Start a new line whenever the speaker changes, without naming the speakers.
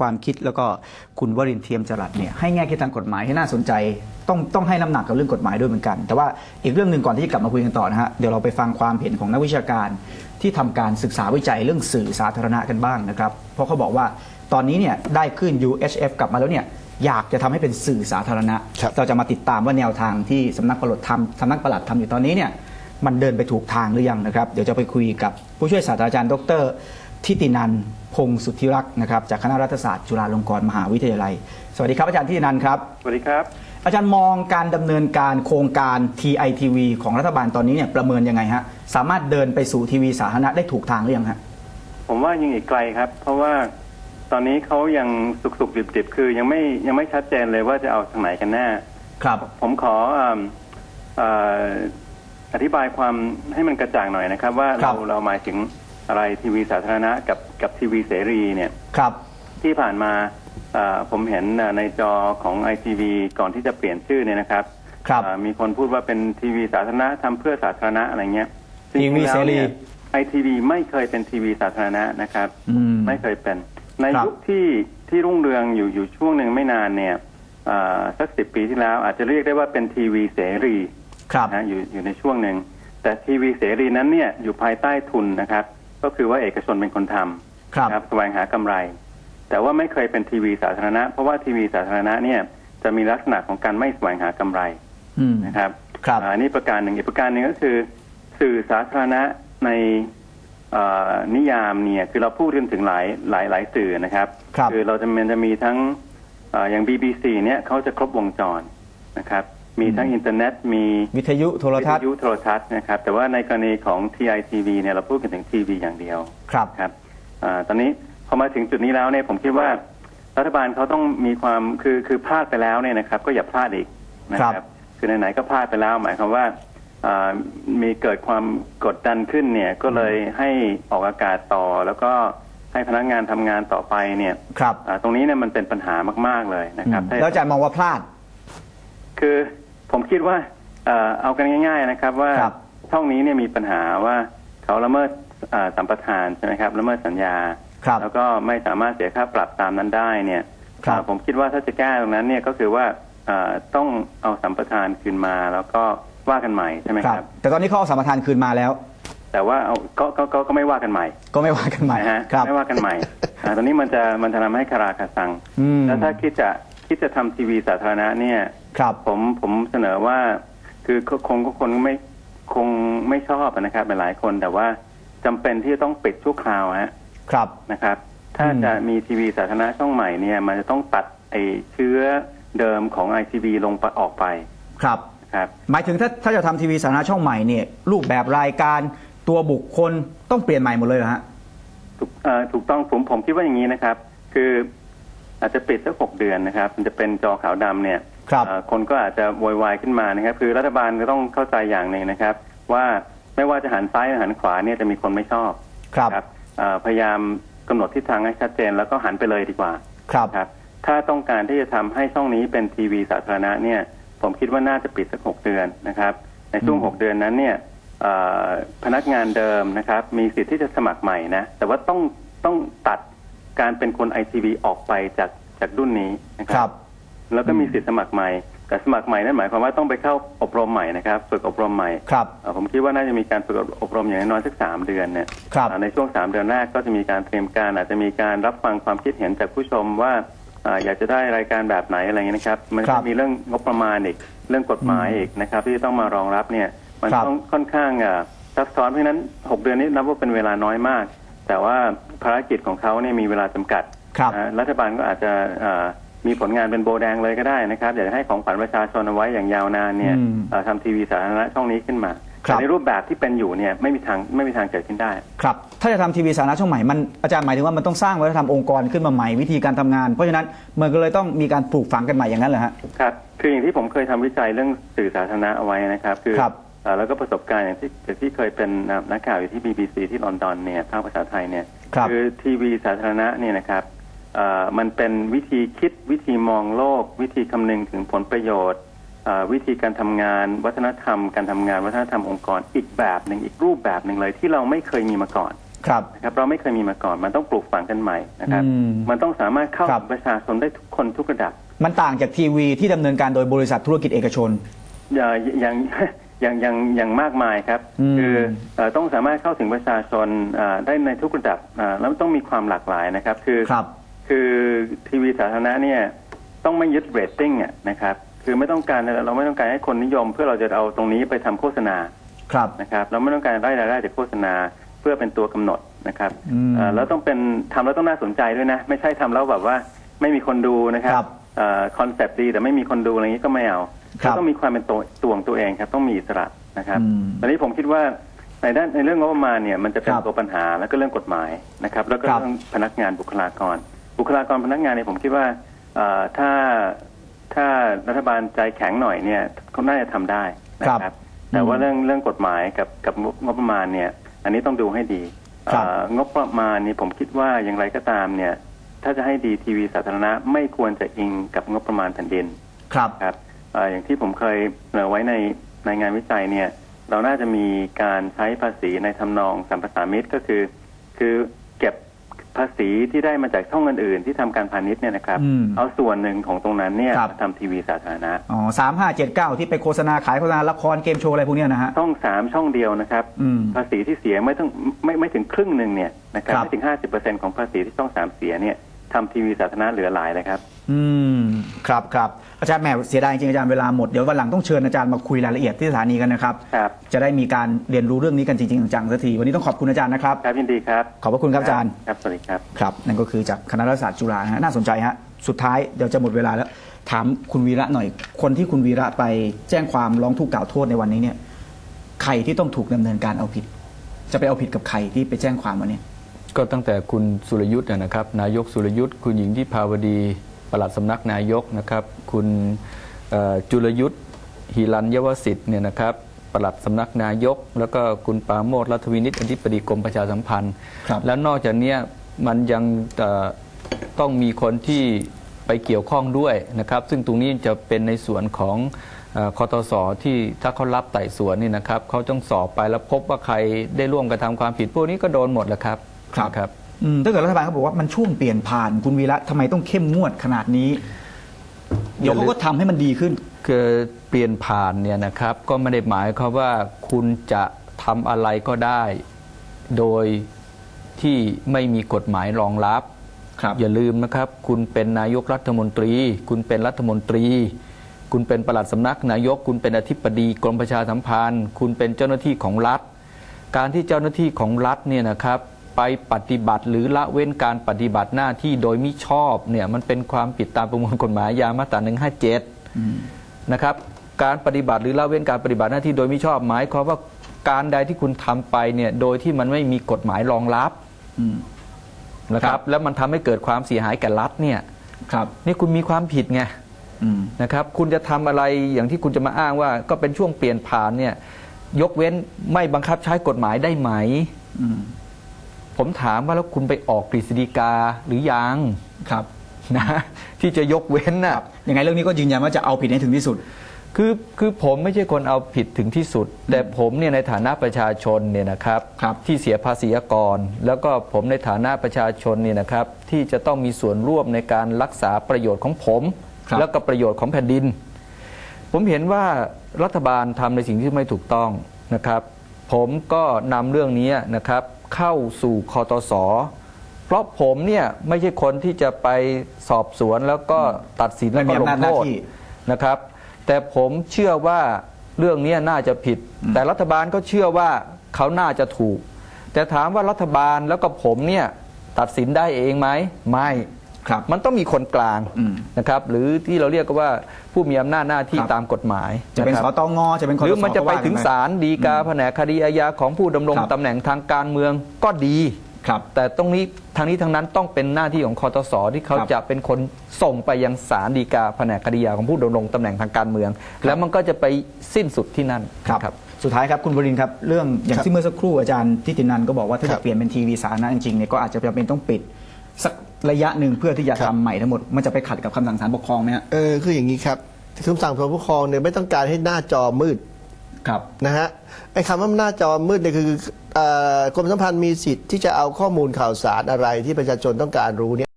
ความคิดแล้วก็คุณวรินทร์เทียมจรัสเนี่ยให้แง่คิดทางกฎหมายให้น่าสนใจ ต้องต้องให้น้ำหนักกับเรื่องกฎหมายด้วยเหมือนกัน แต่ว่าอีกเรื่องหนึ่งก่อนที่จะกลับมาคุยกันต่อนะฮะเดี๋ยวเราไปฟังความเห็นของนักวิชาการที่ทำการศึกษาวิจัยเรื่องสื่อสาธารณะกันบ้างนะครับ เพราะเขาบอกว่าตอนนี้เนี่ยได้ขึ้น UHF กลับมาแล้วเนี่ยอยากจะทำให้เป็นสื่อสาธารณะ
ครับ
เราจะมาติดตามว่าแนวทางที่สำนักปลัดทำสำนักปลัดทำอยู่ตอนนี้เนี่ยมันเดินไปถูกทางหรือยังนะครับ เดี๋ยวจะไปคุยกับผู้ช่วยศาสตราจารย์ดร ทิตินันพงศ์สุทธิรักษ์นะครับจากคณะรัฐศาสตร์จุฬาลงกรณ์มหาวิทยาลัย สวัสดีครับอาจารย์ทิตินันครับ
สวัสดีครับ
อาจารย์มองการดำเนินการโครงการ TITV ของรัฐบาลตอนนี้เนี่ยประเมินยังไงฮะสามารถเดินไปสู่ทีวีสาธารณะได้ถูกทางหรือยังฮะ
ผมว่ายังอีกไกลครับ เพราะว่าตอนนี้เขายังสุกสุกดิบดิบๆคือยังไม่ยังไม่ชัดเจนเลยว่าจะเอาทางไหนกันแน่
ครับ
ผมขออ่าอ่าอธิบายความให้มันกระจ่างหน่อยนะครับ ว่า
ครั
เรา
บ
เราหมายถึง อะไรทีวีสาธารณะกับกับทีวีเสรีเนี่ย
ครับ
ที่ผ่านมาอ่าผมเห็นอ่าในจอของไอทีวีก่อนที่จะเปลี่ยนชื่อเนี่ยนะครับ
ครับ
อ่ามีคนพูดว่าเป็นทีวีสาธารณะทำเพื่อสาธารณะอะไรเงี้ย
ทีวีเสรี
ไอทีวีไม่เคยเป็นทีวีสาธารณะนะครับ
อืม
ไม่เคยเป็น ใน
ครับ
ยุคที่ที่รุ่งเรืองอยู่อยู่ช่วงหนึ่งไม่นานเนี่ยอ่าสักสิบปีที่แล้ว อาจจะเรียกได้ว่าเป็นทีวีเสรี
ครับ
นะอยู่อยู่ในช่วงหนึ่งแต่ทีวีเสรีนั้นเนี่ยอยู่ภายใต้ทุนนะครับ ก็คือว่าเอกชนเป็นคนทำ
ครับ
นะแสวงหากำไร แต่ว่าไม่เคยเป็นทีวีสาธารณะ เพราะว่าทีวีสาธารณะเนี่ยจะมีลักษณะของการไม่แสวงหากำไร
อืม
นะครับ
ครับ
อ่านี่ประการหนึ่งอีกประการหนึ่งก็คือ สื่อสาธารณะในเอ่อนิยามเนี่ยคือเราพูดกันถึงหลายหลายหลายสื่อนะครับ
ครับ
อเราจะมันจะมีทั้งเอออย่าง BBC เนี่ยเขาจะครบวงจรนะครับ มีทั้งอินเทอร์เน็ตมี
วิทยุโทร
วิ
ทั
ท
ศน์
ยุโทรทัศน์นะครับ แต่ว่าในกรณีของ TITV เนี่ยเราพูดกันถึงทีวีอย่างเดียว
ครับ
ครับอาตอนนี้พอมาถึงจุดนี้แล้วเนี่ยผมคิดว่า รัฐบาลเขาต้องมีความคือคือพลาดไปแล้วเนี่ยนะครับ ก็อย่าพลาดอีกนะค
ครั
รับ
บ
คือไหนๆก็พลาดไปแล้ว หมายความว่าอ่ามีเกิดความกดดันขึ้นเนี่ยก็เลยให้ออกอากาศต่อ แล้วก็ให้พนักงานทำงานต่อไปเนี่ย
ครับ
อ่าตรงนี้เนี่ยมันเป็นปัญหามาก ๆเลยนะครับ
อืม
ถ้า
แล้วอาจารย์มองว่าพลาด
คือ ผมคิดว่าเอ่อเอากันง่าย ๆนะครับ ว่า
ครับ
ช่องนี้เนี่ยมีปัญหาว่าเขาละเมิดอ่าสัมปทานใช่ไหมครับละเมิดสัญญา
ครับ
แล้วก็ไม่สามารถเสียค่าปรับตามนั้นได้เนี่ย
ครับ
อ่าผมคิดว่าถ้าจะแก้ตรงนั้นเนี่ยก็คือว่าอ่าต้องเอาสัมปทานคืนมาแล้วก็ว่ากันใหม่ใช่ไหม
ค
ค
รั
รับบ
แต่ตอนนี้เขาเอาสัมปทานคืนมาแล้ว
แต่ว่าเอาก็ก็ก็ก็ไม่ว่ากันใหม่
ก็ไม่ว่ากันใหม่
นะฮะ
ครับ
ไม่ว่ากันใหม่อ่าตอนนี้มันจะมันจะทำให้คาราคาซัง
อืม
แล้วถ้าคิดจะ คิดจะทำทีวีสาธารณะเนี่ย
ครับ
ผมผมเสนอว่า คือคคงก็คนไม่คงไม่ชอบนะครับหลายๆคนแต่ว่าจำเป็นที่จะต้องปิดชั่วคราวฮะ
ครับ
นะครับ ถ้า
อืม
จะมีทีวีสาธารณะช่องใหม่เนี่ย มันจะต้องตัดไอเชื้อเดิมของไอทีวีลงไปออกไป
ครับ
นะครับ
หมายถึงถ้าถ้าจะทำทีวีสาธารณะช่องใหม่เนี่ยรูปแบบรายการตัวบุคคลต้องเปลี่ยนใหม่หมดเลยเหรอฮะ
ถูกเอ่อถูกต้องผมผมคิดว่าอย่างนี้นะครับ คือ อาจจะปิดสักหกเดือนนะครับ มันจะเป็นจอขาวดำเนี่ย
ครับ
เอ่อคนก็อาจจะโวยวายขึ้นมานะครับ คือรัฐบาลก็ต้องเข้าใจอย่างหนึ่งนะครับ ว่าไม่ว่าจะหันซ้ายหรือหันขวาเนี่ยจะมีคนไม่ชอบ
ครับ
ครับเอ่อพยายามกำหนดทิศทางให้ชัดเจน แล้วก็หันไปเลยดีกว่า
ครับ
ครับ ถ้าต้องการที่จะทำให้ช่องนี้เป็นทีวีสาธารณะเนี่ย ผมคิดว่าน่าจะปิดสักหกเดือนนะครับ ในช่วง
อืม
หกเดือนนั้นเนี่ยเอ่อพนักงานเดิมนะครับ มีสิทธิ์ที่จะสมัครใหม่นะแต่ว่าต้องต้องตัด การเป็นคนไอทีวีออกไปจากจากรุ่นนี้นะค
ค
รั
รับ
แล้วก็มีสิทธิ์สมัครใหม่แต่สมัครใหม่นั่นหมายความว่าต้องไปเข้าอบรมใหม่นะครับฝึกอบรมใหม่
ครับ
เอ่อผมคิดว่าน่าจะมีการฝึกอบรมอย่างน้อยๆสักสามเดือนเนี่ย
ครับ
อ่าในช่วงสามเดือนแรกก็จะมีการเตรียมการ อาจจะมีการรับฟังความคิดเห็นจากผู้ชมว่าอ่าอยากจะได้รายการแบบไหนอะไรเงี้ยนะครับ มัน
ครั
จะ
บ
มีเรื่องงบประมาณอีกเรื่องกฎหมายอีกนะครับ ที่ต้องมารองรับเนี่ยมัน
ครับ
ต้องค่อนข้างอ่าซับซ้อนเพราะฉะนั้นหกเดือนนี้นับว่าเป็นเวลาน้อยมาก แต่ว่าภารกิจของเขาเนี่ยมีเวลาจำกัด
ครับ
อ่ารัฐบาลก็อาจจะอ่ามีผลงานเป็นโบแดงเลยก็ได้นะครับ อยากจะให้ของขวัญประชาชนเอาไว้อย่างยาวนานเนี่ย
อืม
เอ่อทำทีวีสาธารณะช่องนี้ขึ้นมา
ครับ
แต่ในรูปแบบที่เป็นอยู่เนี่ยไม่มีทางไม่มีทางเกิดขึ้นได้
ครับ ถ้าจะทำทีวีสาธารณะช่องใหม่มันอาจารย์หมายถึงว่ามันต้องสร้างวัฒนธรรมองค์กรขึ้นมาใหม่วิธีการทำงาน เพราะฉะนั้นมันก็เลยต้องมีการปลูกฝังกันใหม่อย่างนั้นเหรอฮะ
ครับคืออย่างที่ผมเคยทำวิจัยเรื่องสื่อสาธารณะเอาไว้นะครับ คือ
ครับ
เอ่อ แล้วก็ประสบการณ์อย่างที่ที่เคยเป็นนักข่าวอยู่ที่ BBC ที่ลอนดอนเนี่ยภาคภาษาไทยเนี่ย
ครับ
อทีวีสาธารณะเนี่ยนะครับเอ่อมันเป็นวิธีคิดวิธีมองโลก วิธีคำนึงถึงผลประโยชน์เอ่อวิธีการทำงาน วัฒนธรรม การทำงานวัฒนธรรมองค์กรอีกแบบหนึ่งอีกรูปแบบหนึ่งเลยที่เราไม่เคยมีมาก่อน
ครับ
นะครับเราไม่เคยมีมาก่อน มันต้องปลูกฝังกันใหม่นะครับ
อืม
มันต้องสามารถเข้า
ครับ
ถึงประชาชนได้ทุกคนทุกระดับ
มันต่างจากทีวีที่ดำเนินการโดยบริษัทธุรกิจเอกชน
อย่าอย่าง อย่างอย่างอย่างมากมายครับ
อืม
คือเอ่อต้องสามารถเข้าถึงประชาชนเอ่อได้ในทุกระดับอ่าแล้วต้องมีความหลากหลายนะครับ คือ
ครับ
คือทีวีสาธารณะเนี่ยต้องไม่ยึดเรตติ้งอะนะครับ คือไม่ต้องการเราไม่ต้องการให้คนนิยม เพื่อเราจะเอาตรงนี้ไปทำโฆษณา
ครับ
นะครับ เราไม่ต้องการได้รายได้จากโฆษณาเพื่อเป็นตัวกำหนดนะครับ
อืม
เอ่อแล้วต้องเป็นทำแล้วต้องน่าสนใจด้วยนะ ไม่ใช่ทำแล้วแบบว่าไม่มีคนดูนะครั
ครับ
คอนเซปต์ดีแต่ไม่มีคนดูอะไรอย่างนี้ก็ไม่เอา
ครับ
ต้องมีความเป็นตัวตัวของตัวเองครับ ต้องมีอิสระนะครับ
อืม
ตอนนี้ผมคิดว่าในด้านในเรื่องงบประมาณเนี่ยมันจะเป็น
ครับ
ตัวปัญหาแล้วก็เรื่องกฎหมายนะครับ แล้วก็
ครับ
เรื่องพนักงานบุคลากร บุคลากรพนักงานเนี่ยผมคิดว่าเอ่อถ้าถ้ารัฐบาลใจแข็งหน่อยเนี่ยเขาน่าจะทำได้นะค
ครั
รับ
บ
แต่ว่า
อืม
เรื่องเรื่องกฎหมายกับกับงบงบประมาณเนี่ย อันนี้ต้องดูให้ดี
ครับ
เอ่องบประมาณนี่ผมคิดว่าอย่างไรก็ตามเนี่ย ถ้าจะให้ดีทีวีสาธารณะไม่ควรจะอิงกับงบประมาณแผ่นดิน
ครับ
ครับเอ่ออย่างที่ผมเคยเสนอไว้ในในงานวิจัยเนี่ย เราน่าจะมีการใช้ภาษีในทำนองสัมปทานมิตรก็คือ คือเก็บภาษีที่ได้มาจากช่องอื่นๆที่ทำการพาณิชย์เนี่ยนะครับ
อืม
เอาส่วนหนึ่งของตรงนั้นเนี่ย
ครับ
มาทำทีวีสาธารณะ
อ๋อสามห้าเจ็ดเก้าที่ไปโฆษณาขายโฆษณาละครเกมโชว์อะไรพวกเนี้ยนะฮะ
ช่องสามช่องเดียวนะครับ
อืม
ภาษีที่เสียไม่ต้องไม่ไม่ถึงครึ่งหนึ่งเนี่ยนะครับ
ครับ
ไม่ถึงห้าสิบเปอร์เซ็นของภาษีที่ช่องสามเสียเนี่ยทำทีวีสาธารณะเหลือหลายเลยครับ
อืมครับครับอาจารย์แหมเสียดายจริงๆอาจารย์เวลาหมดเดี๋ยววันหลังต้องเชิญอาจารย์มาคุยรายละเอียดที่สถานีกันนะครับ
ครับ
จะได้มีการเรียนรู้เรื่องนี้กันจริงๆจังๆสักทีวันนี้ต้องขอบคุณอาจารย์นะครับ
ครับยินดีครับ
ขอบพระคุณครับอาจารย์
ครับสวัสดีครับ
ครับนั่นก็คือจากคณะรัฐศาสตร์จุฬานะฮะน่าสนใจฮะสุดท้ายเดี๋ยวจะหมดเวลาแล้ว ถามคุณวีระหน่อย คนที่คุณวีระไปแจ้งความร้องทุกข์กล่าวโทษในวันนี้เนี่ยใครที่ต้องถูกดำเนินการเอาผิด จะไปเอาผิดกับใครที่ไปแจ้งความวันนี้
ก็ตั้งแต่คุณสุรยุทธ์นะครับ นายกสุรยุทธ์คุณหญิงที่ภาวดี ปลัดสำนักนายกนะครับ คุณเอ่อจุลยุทธ์หิรัญยวสิทธิ์เนี่ยนะครับปลัดสำนักนายก แล้วก็คุณปราโมทรัฐวินิตอธิบดีกรมประชาสัมพันธ์
ครับ
แล้วนอกจากเนี้ยมันยังเอ่อต้องมีคนที่ไปเกี่ยวข้องด้วยนะครับ ซึ่งตรงนี้จะเป็นในส่วนของเออคอตสที่ถ้าเขารับไต่สวนนี่นะครับเขาต้องสอบไปแล้วพบว่าใครได้ร่วมกระทำความผิดพวกนี้ก็โดนหมดแหละครับ
ครับ
นะครับ
อืมถ้าเกิดรัฐบาลเขาบอกว่ามันช่วงเปลี่ยนผ่านคุณวีระทำไมต้องเข้มงวดขนาดนี้ เดี๋ยวเขาก็ทำให้มันดีขึ้น
คือเปลี่ยนผ่านเนี่ยนะครับก็ไม่ได้หมายความว่าคุณจะทำอะไรก็ได้ โดยที่ไม่มีกฎหมายรองรับ
ครับ
อย่าลืมนะครับ คุณเป็นนายกรัฐมนตรี คุณเป็นรัฐมนตรี คุณเป็นปลัดสำนักนายก คุณเป็นอธิบดีกรมประชาสัมพันธ์ คุณเป็นเจ้าหน้าที่ของรัฐ การที่เจ้าหน้าที่ของรัฐเนี่ยนะครับ ไปปฏิบัติหรือละเว้นการปฏิบัติหน้าที่โดยมิชอบเนี่ยมันเป็นความผิดตามประมวลกฎหมายยามาตรา157นะครับการปฏิบัติหรือละเว้นการปฏิบัติหน้าที่โดยมิชอบหมายความว่าการใดที่คุณทำไปเนี่ยโดยที่มันไม่มีกฎหมายรองรับ
อืม
นะค
ครั
รับบแล้วมันทำให้เกิดความเสียหายแก่รัฐเนี่ย
ครับ
นี่คุณมีความผิดไง
อืม
นะครับคุณจะทำอะไรอย่างที่คุณจะมาอ้างว่า ก็เป็นช่วงเปลี่ยนผ่านเนี่ยยกเว้นไม่บังคับใช้กฎหมายได้ไหม
อืม
ผมถามว่าแล้วคุณไปออกกฤษฎีกาหรือยัง
ครับ
นะที่จะยกเว้นน่ะ
ยังไงเรื่องนี้ก็ยืนยันว่าจะเอาผิดให้ถึงที่สุด
คือคือผมไม่ใช่คนเอาผิดถึงที่สุด แต่ผมเนี่ยในฐานะประชาชนเนี่ยนะครับ
ครับ
ที่เสียภาษีกร แล้วก็ผมในฐานะประชาชนเนี่ยนะครับที่จะต้องมีส่วนร่วมในการรักษาประโยชน์ของผม
ครับ
แล้วก็ประโยชน์ของแผ่นดิน ผมเห็นว่ารัฐบาลทำในสิ่งที่ไม่ถูกต้องนะครับ ผมก็นำเรื่องนี้นะครับเข้าสู่คอตสเพราะผมเนี่ยไม่ใช่คนที่จะไปสอบสวนแล้วก็ตัดสินแล้วก็
ไม่มี
ลง
อำนาจห
โท
น้า
ษ
ที่
นะครับ แต่ผมเชื่อว่าเรื่องนี้น่าจะผิด แต่รัฐบาลก็เชื่อว่าเขาน่าจะถูก แต่ถามว่ารัฐบาลแล้วก็ผมเนี่ยตัดสินได้เองไหมไม่
ครับ
มันต้องมีคนกลาง
อืม
นะครับหรือที่เราเรียกกันว่าผู้มีอำนาจหน้าที่
ครับ
ตามกฎหมาย
จะเป็น
ค
ส
รับ
ตงจะเป็นค
หรือมันจะไปถึง
ก็ว่
ศาลฎีกาแผนกคดีอาญาของผู้ดำรง
ครับ
ตำแหน่งทางการเมืองก็ดี
ครับ
แต่ตรงนี้ทางนี้ทางนั้นต้องเป็นหน้าที่ของคอตสที่เขา
ครับ
จะเป็นคนส่งไปยังศาลฎีกาแผนกคดีอาญาของผู้ดำรงตำแหน่งทางการเมือง แล้วมันก็จะไปสิ้นสุดที่นั่น
ครับสุดท้ายครับคุณบรินทร์ครับเรื่องอย่าง
ครับ
ที่เมื่อสักครู่อาจารย์ทิตินันก็บอกว่าถ้า
ครั
จะ
บ
เปลี่ยนเป็นทีวีสาธารณะจริงๆเนี่ยก็อาจจะจำเป็นต้องปิดสัก ระยะหนึ่งเพื่อที่จะ
ครั
ทำ
บ
ใหม่ทั้งหมด มันจะไปขัดกับคำสั่งศาลปกครองไหมฮะ
เออคืออย่างนี้ครับคำสั่งของผู้ปกครองเนี่ยไม่ต้องการให้หน้าจอมืด
ครับ
นะฮะไอ้คำว่าหน้าจอมืดเนี่ยคือเอ่อกรมสัมพันธ์มีสิทธิ์ที่จะเอาข้อมูลข่าวสารอะไรที่ประชาชนต้องการรู้เนี่ย